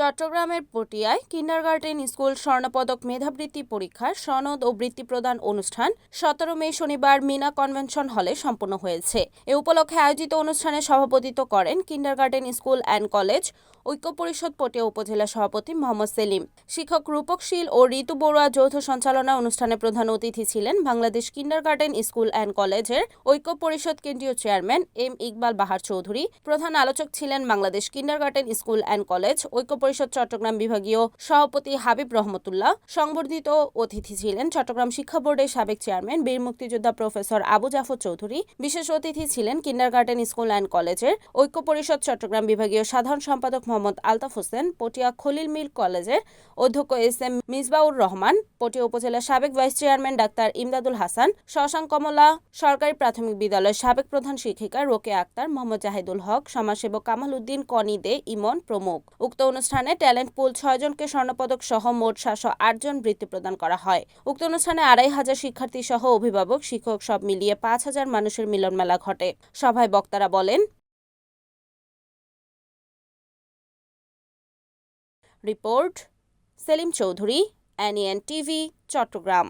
চট্টগ্রামের পটিয়ায় kindergarten school স্বর্ণপদক মেধাবৃত্তি পরীক্ষার সনদ ও বৃত্তি প্রদান অনুষ্ঠান সতেরো মে শনিবার মিনা কনভেনশন হলে সম্পন্ন হয়েছে। এ উপলক্ষে আয়োজিত অনুষ্ঠানে সভাপতিত্ব করেন কিন্ডারগার্টেন স্কুল অ্যান্ড কলেজ ঐক্য পরিষদ পটিয়া উপজেলা সভাপতি মোহাম্মদ সেলিম। শিক্ষক রূপক শীল ও ঋতু বড়ুয়া যৌথ সঞ্চালনা অনুষ্ঠানে প্রধান অতিথি ছিলেন Bangladesh kinder kindergarten school and কলেজের ঐক্য পরিষদ কেন্দ্রীয় চেয়ারম্যান এম ইকবাল বাহার চৌধুরী। প্রধান আলোচক ছিলেন Bangladesh kinder kindergarten school and college, ঐক্য পরিষদ চট্টগ্রাম বিভাগীয় সভাপতি হাবিব রহমতুল্লাহ, সংবর্ধিত অতিথি ছিলেন চট্টগ্রাম শিক্ষা বোর্ডের সাবেক চেয়ারম্যান, বীর মুক্তিযোদ্ধা প্রফেসর আবু জাফর চৌধুরী। বিশেষ অতিথি ছিলেন কিন্ডার কিন্ডারগার্টেন স্কুল অ্যান্ড কলেজের ঐক্য পরিষদ চট্টগ্রাম বিভাগীয় সাধারণ সম্পাদক মোহাম্মদ আলতাফ হোসেন, পটিয়া খলিল মিল কলেজের অধ্যক্ষ এস এম মিসবাউর রহমান, পটিয়া উপজেলার সাবেক vice chairman doctor Imdadul Hasan, Shashanka Kamala, সরকারি প্রাথমিক বিদ্যালয়ের সাবেক প্রধান শিক্ষিকা রোকে আক্তার, মোহাম্মদ জাহিদুল হক, সমাজসেবক কামাল উদ্দিন, কনি দে, ইমন প্রমুখ। উক্ত অনুষ্ঠানে ট্যালেন্ট পুল ছয়জনকে স্বর্ণপদক সহ মোট সাতশো জন বৃত্তি প্রদান করা হয়। উক্ত অনুষ্ঠানে আড়াই হাজার শিক্ষার্থী সহ অভিভাবক, শিক্ষক সব মিলিয়ে পাঁচ হাজার মানুষের মিলন মেলা ঘটে। সভায় বক্তারা বলেন report Selim Chowdhury NN TV Chattogram.